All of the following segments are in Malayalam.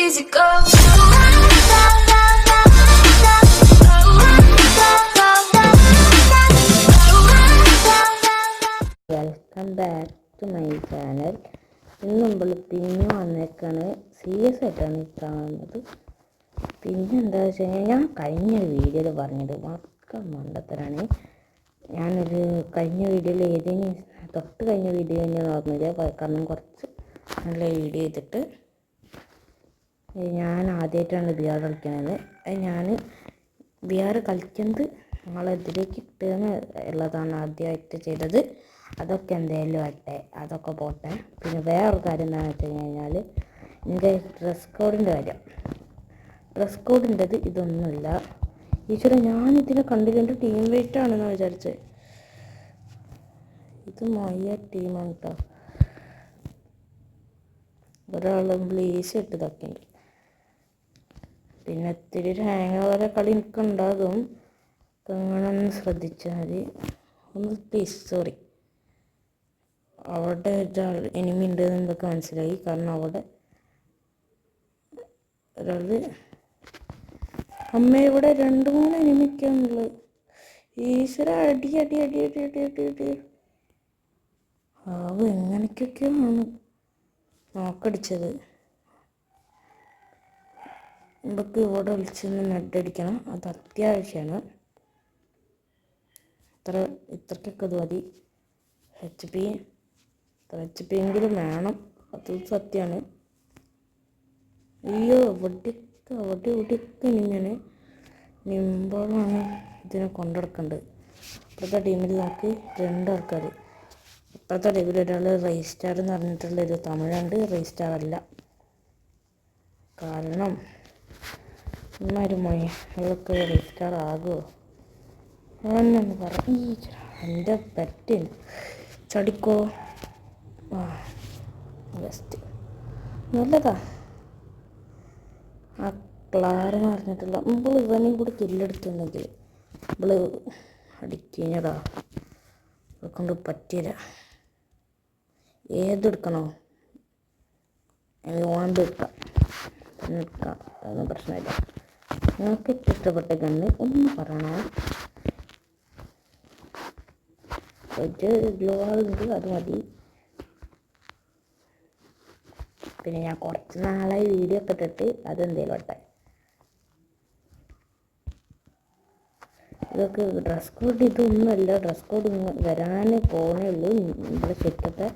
easy go. Welcome back to my channel ഇന്ന് നമ്മൾ പിന്നെ വന്നേക്കാണ്. സീരിയസ് ആയിട്ടാണ് കാണുന്നത്. പിന്നെ എന്താ വെച്ച് കഴിഞ്ഞാൽ ഞാൻ കഴിഞ്ഞ വീഡിയോയിൽ പറഞ്ഞത് മക്ക മണ്ടത്തരാണ്. ഞാനൊരു കഴിഞ്ഞ വീഡിയോയിൽ ഏതിനും തൊട്ട് കഴിഞ്ഞ വീഡിയോ ഞാൻ ഓർമ്മയില്ല കാരണം കുറച്ച് നല്ല വീഡിയോ ചെയ്തിട്ട് ഞാൻ ആദ്യമായിട്ടാണ് ബിയാർ കളിക്കുന്നത് ഞാൻ ബിയാർ കളിക്കുന്നത് നമ്മളെതിലേക്ക് കിട്ടുകയെന്ന് ഉള്ളതാണ് ആദ്യമായിട്ട് ചെയ്തത്. അതൊക്കെ എന്തായാലും ആട്ടെ അതൊക്കെ പോട്ടെ. പിന്നെ വേറൊരു കാര്യം എന്താണെന്ന് വെച്ച് കഴിഞ്ഞാൽ എന്റെ ഡ്രസ് കോഡിന്റെ കാര്യം. ഡ്രസ് കോഡിന്റെത് ഇതൊന്നുമില്ല. ഈശ്വര ഞാനിതിനെ കണ്ടില്ല എന്റെ ടീം വെയിറ്റ് ആണെന്ന് വിചാരിച്ചത് ഇത് മയ ടീമാണ് കേട്ടോ ബ്ലീസ് ഇട്ട് തക്കിണ്ട് പിന്നെ ഇത്തിരി ഒരു ഹാങ് പോലെ കളി എനിക്കുണ്ടാകും അങ്ങനെ ഒന്ന് ശ്രദ്ധിച്ചാൽ മതി. ഒന്ന് പ്ലീസ് സോറി അവിടെ ഒരാൾ എനിമി ഉണ്ട് എന്നൊക്കെ മനസ്സിലായി. കാരണം അവിടെ ഒരാൾ അമ്മ ഇവിടെ രണ്ട് മൂന്ന് എനിമിക്കാണുള്ളത് ഈശ്വര അടി അടി അടി അടി അടി അടി അടി. ആവ് എങ്ങനെയൊക്കെയൊക്കെയാണ് നോക്കടിച്ചത്. നമുക്ക് ഇവിടെ വിളിച്ചിരുന്ന് നെഡ് അടിക്കണം. അത് അത്യാവശ്യമാണ്. ഇത്ര ഇത്രക്കൊക്കെ ഇത് മതി. എച്ച് പി എച്ച് പി എങ്കിലും വേണം. അത് സത്യമാണ്. അയ്യോ ഇവിടെയൊക്കെ അവിടെ ഇവിടെയൊക്കെ ഇങ്ങനെ നിമ്പോളാണ് ഇതിനെ കൊണ്ടുനടക്കേണ്ടത് ഇപ്പോഴത്തെ ടീമിൽ നമുക്ക് രണ്ട് ആൾക്കാർ ഇപ്പോഴത്തെ ടീമിൽ ഒരാൾ റെയ്സ്റ്റാർ എന്ന് പറഞ്ഞിട്ടുള്ളൊരു തമിഴുണ്ട് റെയ്സ്റ്റാർ അല്ല കാരണം മൊഴി അവൾക്ക് റീസ്റ്റാർ ആകുമോ അവനൊന്ന് പറ. ഈ എന്റെ പറ്റി ചടിക്കോ? ബെസ്റ്റ് നല്ലതാ. ആ എന്ന് പറഞ്ഞിട്ടുള്ള നമ്മൾ ഇവനെയും കൂടി കില്ലെടുത്തുണ്ടെങ്കിൽ ഇവൾ അടിക്കഴിഞ്ഞതാ കൊണ്ട് പറ്റിയില്ല. ഏതെടുക്കണോ? ഓണ്ട് എടുക്കാം അതൊന്നും പ്രശ്നമില്ല. നിങ്ങൾക്ക് ഏറ്റവും ഇഷ്ടപ്പെട്ട ഗണ്ണ് ഒന്ന് പറയണോ? ഒരു ഗ്ലോ ഉണ്ട് അത് മതി. പിന്നെ ഞാൻ കുറച്ച് നാളായി വീഡിയോ ഒക്കെ ഇട്ടിട്ട് അതെന്തേലും ഇട്ടെ. ഇതൊക്കെ ഡ്രസ് കോഡ് ഇതൊന്നുമല്ല. ഡ്രസ് കോഡ് വരാൻ പോണേ ഉള്ളൂ. ഇവിടെ സെറ്റൊക്കെ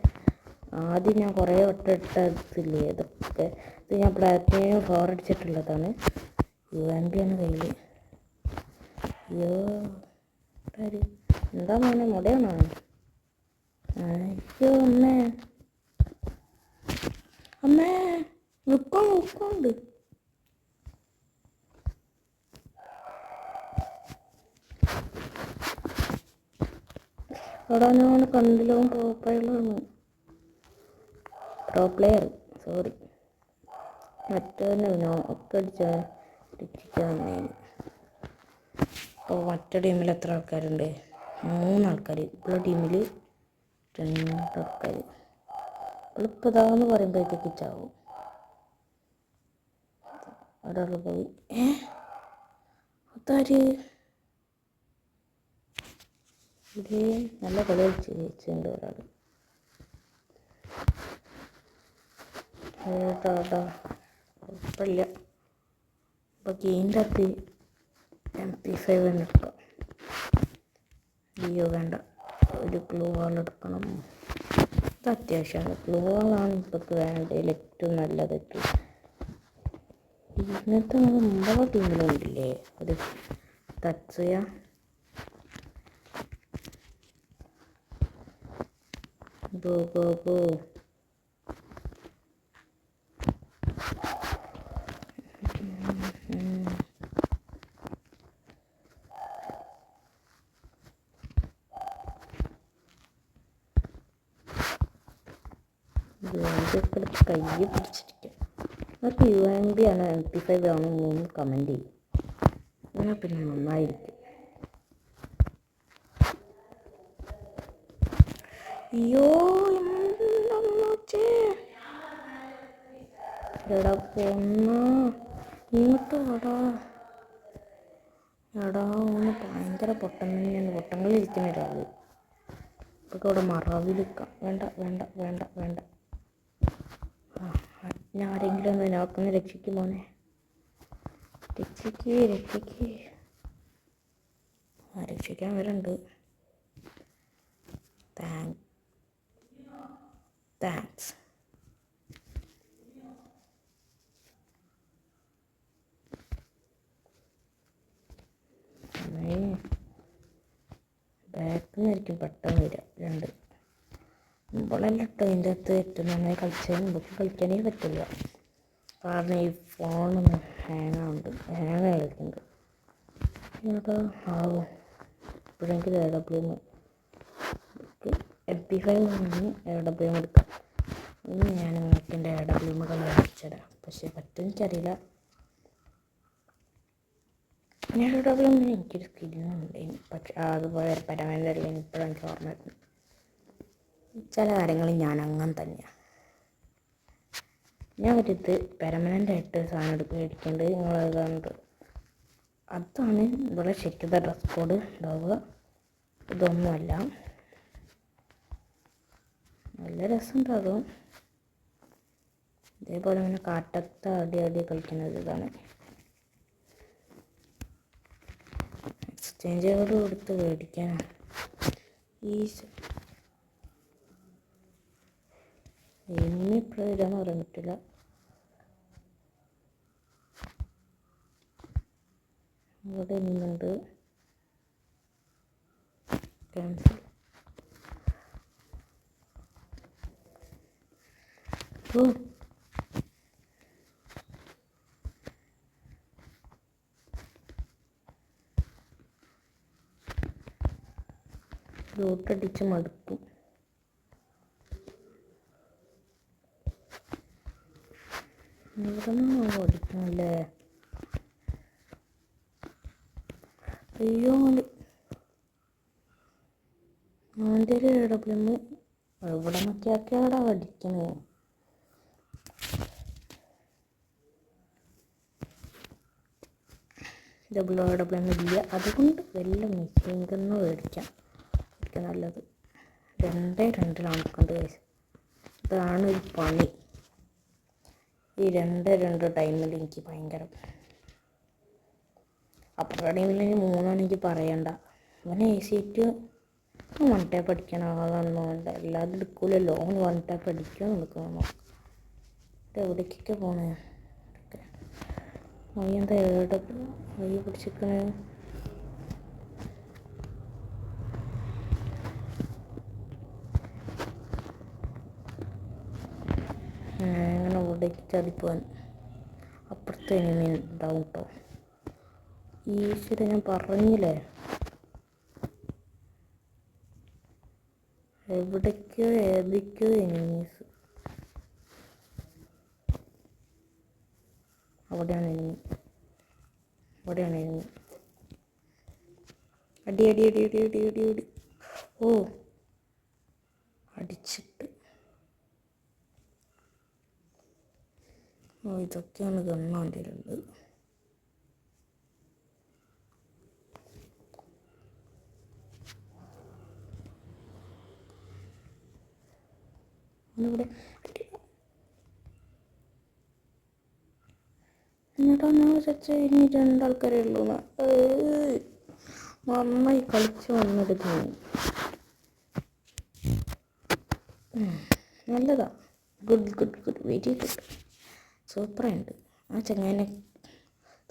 ആദ്യം ഞാൻ കുറേ വട്ടം ഇട്ടതില്ലേ ഇതൊക്കെ. ഇത് ഞാൻ പ്ലാറ്റിനും ഫോർ അടിച്ചിട്ടുള്ളതാണ്. യു എൻ ബി ആണ് കയ്യിൽ അയ്യോ? എന്താ മോനെ മുടയാണോ? അയ്യോ അമ്മേ. അമ്മേ നിൽക്കോ നിൽക്കോണ്ട് അവിടെ ഞാൻ കണ്ടിലും പ്ലെയറാണ് പ്രോ പ്ലെയർ സോറി മറ്റൊന്നും ഒക്കെ അടിച്ച വന്നേന്. അപ്പോൾ മറ്റേ ടീമിൽ എത്ര ആൾക്കാരുണ്ട്? മൂന്നാൾക്കാർ ഇപ്പോൾ ടീമിൽ രണ്ടാൾക്കാർ ഇപ്പോൾ ഇതാന്ന് പറയുമ്പോഴത്തേക്ക് ചാവും ഒരാൾ പോയി. ഏ? അതാര്? ഇത് നല്ല കളി കളിച്ച് ജയിച്ചിട്ടുണ്ട് ഒരാൾ ഏട്ടാ കുഴപ്പമില്ല. അപ്പോൾ ഗെയിമിന്റെ അകത്ത് എം പി ഫൈവ് തന്നെ എടുക്കാം ജിയോ വേണ്ട. ഒരു ഗ്ലൂ വാൾ എടുക്കണം. ഇത് അത്യാവശ്യമാണ്. ഗ്ലൂ വാളാണ് ഇപ്പൊക്ക് വേണ്ടതിൽ ഏറ്റവും നല്ലത് ഇന്നത്തെ നമ്മൾ മുമ്പുള്ള ടീമിലുണ്ടില്ലേ ഒരു തച്ചുയ go go go U N B ഒക്കെ എടുത്ത് കയ്യിൽ പിടിച്ചിരിക്കും. അവർക്ക് യു എൻ ബി ആണ് എം പി ഫൈവ് ആണെന്ന് എന്ന് കമന്റ് ചെയ്യും. എന്നാൽ പിന്നെ നന്നായിരിക്കും. അയ്യോ എടാ പൊന്ന. ഇങ്ങോട്ട് വാടാ. എടാ ഒന്ന് ഭയങ്കര പൊട്ടൻ തന്നെയാണ്. പൊട്ടങ്ങളിൽ ഇരിക്കുന്ന ഒരാൾ ഇപ്പൊക്കെ ഇവിടെ മറവിലിക്കാം വേണ്ട വേണ്ട വേണ്ട വേണ്ട. ആരെങ്കിലും ഒന്ന് നോക്കുന്ന രക്ഷിക്കും മോനെ. രക്ഷിക്ക് രക്ഷിക്ക് ആ രക്ഷിക്കാൻ വരുന്നുണ്ട് താങ്ക് താങ്ക്സ്. ബാക്കിൽ പെട്ടെന്ന് വരിക. രണ്ട്. മുമ്പളല്ല കേട്ടോ ഇതിന്റെ അകത്ത് ഏറ്റവും നന്നായി കളിച്ചാൽ നമുക്ക് കളിക്കാനേ പറ്റില്ല. കാരണം ഈ ഫോണൊന്ന് ഹാങ് ആവുന്നുണ്ട് ഹാങ് ആയിട്ടുണ്ട് ഏതാ ആവും? ഇപ്പോഴെങ്കിലും A W M P five വാങ്ങി എ ഡബ്ല്യു എടുക്കാം. ഇനി ഞാൻ നിങ്ങൾക്ക് എന്റെ എ ഡബ്ല്യു കളി കാണിച്ചുതരാം. പക്ഷേ പറ്റും എനിക്കറിയില്ല. ഞാൻ എ ഡബ്ല്യു എനിക്കൊരു സ്കില്ലുണ്ട് പക്ഷേ അതുപോലെ പരമാവധി ഇപ്പോഴാണ് എനിക്ക് ഓർമ്മ വരുന്നത്. ചില കാര്യങ്ങൾ ഞാൻ അങ്ങനെ തന്നെയാണ് ഞാൻ ഒരിത് പെർമനന്റ് ആയിട്ട് സാധനം എടുക്കുക മേടിക്കേണ്ടത് നിങ്ങൾ ഏതാണ്ട് അതാണ് ഇവിടെ ശരിക്കത്തെ ഡ്രസ് കോഡ് ഉണ്ടാവുക ഇതൊന്നുമല്ല. നല്ല രസമുണ്ടാകും ഇതേപോലെ ഇങ്ങനെ കാട്ടത്ത അടി അടി കളിക്കുന്നത് ഇതാണ്. എക്സ്ചേഞ്ച് കോഡ് കൊടുത്ത് മേടിക്കാനാണ് ഈ ഇനി ഇപ്പോൾ ഇതാന്ന് പറയാൻ പറ്റില്ല ഇവിടെ നിന്നുണ്ട് ക്യാൻസൽ ഓ. ഡോട്ടടിച്ച് മടുക്കും നിന്ന് ഓടിക്കണല്ലേ. അയ്യോ അവന്റെ ഒരു ഡബ്ല്യു ഇവിടെ നോക്കിയാക്കാടാ അടിക്കണേ? ഡബ്ല്യു ഡബ്ല്യു ഇല്ല. അതുകൊണ്ട് വല്ല മെഷീൻ ഗണ്ണ് മേടിക്കാം. എനിക്ക് നല്ലത്. രണ്ടേ രണ്ടിലാണ് കണ്ട് കഴിച്ചത് ഇതാണ് ഒരു പണി. ഈ രണ്ട് രണ്ട് ടൈമിൽ എനിക്ക് ഭയങ്കര. അപ്പുറത്തെ ടൈമിൽ ഇനി മൂന്നാണ് എനിക്ക് പറയണ്ട. അവന് എ സീറ്റ് വൺ ടൈം അടിക്കണ ആളാണെന്ന് എല്ലാവരും എടുക്കൂലല്ലോ. അവൻ വൺ ടൈം അടിക്കാൻ ഇത് എവിടേക്കൊക്കെ പോണേ? എന്താ എവിടെ വഴി പിടിച്ചിരിക്കണേ അങ്ങനെ അവിടേക്ക് ചതിപ്പോവാൻ അപ്പുറത്ത് എനിമി ഉണ്ടാവും കേട്ടോ ഈശ്വര ഞാൻ പറഞ്ഞില്ലേ? എവിടേക്കോ ഏതൊക്കെയോ എനിമീസ് അവിടെയാണ് എനിമി അവിടെയാണ് എനിമി അടി അടി അടി അടി അടി അടി അടി. ഓ അടിച്ചിട്ട് ഇതൊക്കെയാണ് ഗണ്ണാന്റെ ഉള്ളത് എന്നിട്ടാ ഞാൻ വിചാരിച്ച ഇനി രണ്ടാൾക്കാരേ ഉള്ളൂ നന്നായി കളിച്ച് തോന്നി. നല്ലതാ. Good good good very good സൂപ്പറായിട്ട് ആ ചങ്ങാനെ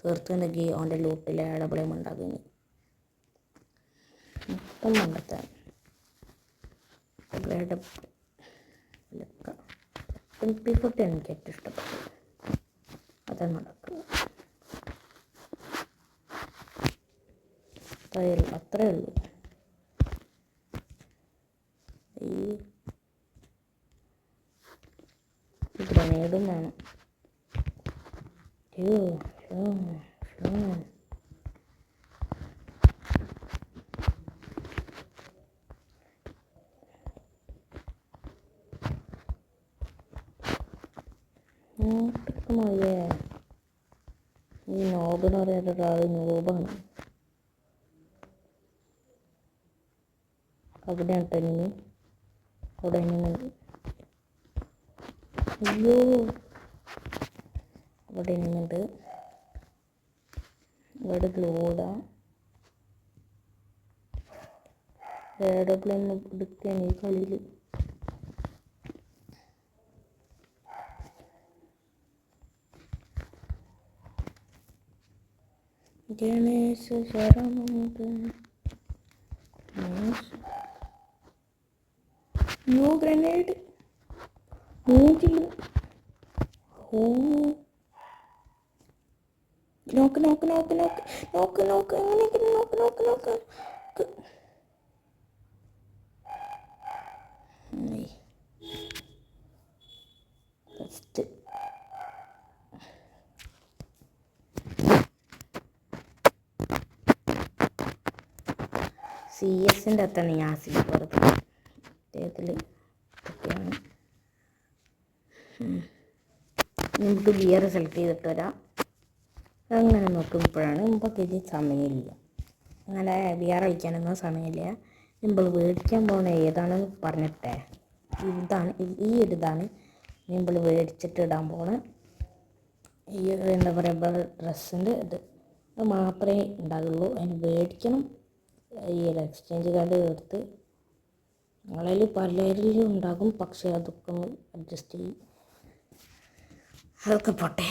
തീർത്തുണ്ടെങ്കിൽ അവന്റെ ലൂട്ടിൽ ഡബിളും ഉണ്ടാകും മൊത്തം മണ്ടത്താൻ ഡബിളുടെ എം പി ഫോർട്ടി എനിക്ക് ഏറ്റവും ഇഷ്ടപ്പെട്ടു അതാണ് നടക്കുക അത്രയേ ഉള്ളൂ അത്രയേ ഉള്ളൂ. ഈ ഗ്രനേഡും വേണം അയ്യോ ഷോ ഷോ ഇങ്ങോട്ടൊക്കെ മോയെ ഈ നോബെന്ന് പറയുന്ന ഒരാൾ നോബാണ് അവിടെയാണ് കേട്ടോ ഇനി അവിടെ ഇനി അയ്യോ അവിടെ ഇനിയുണ്ട് ഇവിടെ ഗ്ലോഡാ ഏടെപ്ലെന്ന് എടുക്കാൻ ഈ കളിയിൽ ഗണേശ ശരണം ന്യൂ ഗ്രനേഡ്. മൂക്കിൽ ഓ നോക്ക് നോക്ക് നോക്ക് നോക്ക് നോക്ക് നോക്ക് എങ്ങനെയെങ്കിലും നോക്ക് നോക്ക് നോക്ക്. ഫസ്റ്റ് സി എസിന്റെ അകത്താണ് ഞാൻ സ്ലീപ്പറത് അദ്ദേഹത്തിൽ ഇതൊക്കെയാണ്. നമുക്ക് ബിയർ സെലക്ട് ചെയ്തിട്ട് വരാം. അങ്ങനെ നോക്കുമ്പോഴാണ് ഇത് സമയമില്ല. അങ്ങനെ ബിയർ കളിക്കാനൊന്നും സമയമില്ല. നമ്മൾ മേടിക്കാൻ പോകുന്ന ഏതാണെന്ന് പറഞ്ഞിട്ടേ. ഇതാണ് ഈ- ഒരിതാണ് ഒരു ഇതാണ് നമ്മൾ മേടിച്ചിട്ട് ഇടാൻ പോണ. ഈ എന്താ പറയുക ഡ്രസ്സിന്റെ ഇത്. മാത്രമേ ഉണ്ടാകുള്ളൂ അതിന് മേടിക്കണം. ഈ ഒരു എക്സ്ചേഞ്ച് കാർഡ് എടുത്ത്. നിങ്ങളിൽ പലരിലും ഉണ്ടാകും. പക്ഷേ അതൊക്കെ അഡ്ജസ്റ്റ് ചെയ്യും അതൊക്കെ പോട്ടെ.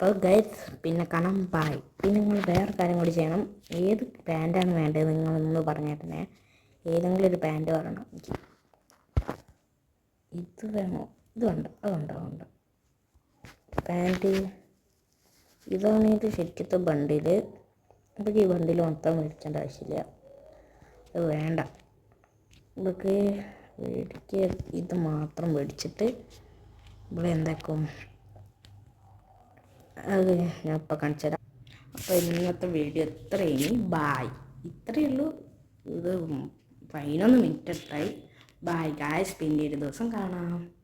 അപ്പോൾ ഗൈസ് പിന്നെ കാണാം ബായ് പിന്നെ നിങ്ങൾ വേറെ കാര്യം കൂടി ചെയ്യണം. ഏത് പാന്റാണ് വേണ്ടത് നിങ്ങളൊന്ന് തന്നെ. ഏതെങ്കിലും ഒരു പാന്റ് പറയണം ഇത് വേണോ? ഇത് വേണ്ട അതുണ്ട് അതുണ്ട് പാന്റ് ഇതാണ് ഇത് ശരിക്കത്തെ ബണ്ടിൽ നമുക്ക് ഈ ബണ്ടിൽ മൊത്തം മേടിക്കേണ്ട ആവശ്യമില്ല. അത് വേണ്ട. നമുക്ക് മേടിക്കുക. ഇത് മാത്രം മേടിച്ചിട്ട് ഇവിടെ എന്താക്കും? അത് ഞാൻ ഇപ്പം കാണിച്ചു തരാം. അപ്പോൾ ഇന്നത്തെ വീഡിയോ ഇത്രയും. ബായ് ഇത്രയേ ഉള്ളൂ. ഇത് പതിനൊന്ന് മിനിറ്റ് ഇട്ടായി ബായ് ഗായ്സ് പിന്നെ ഒരു ദിവസം കാണാം.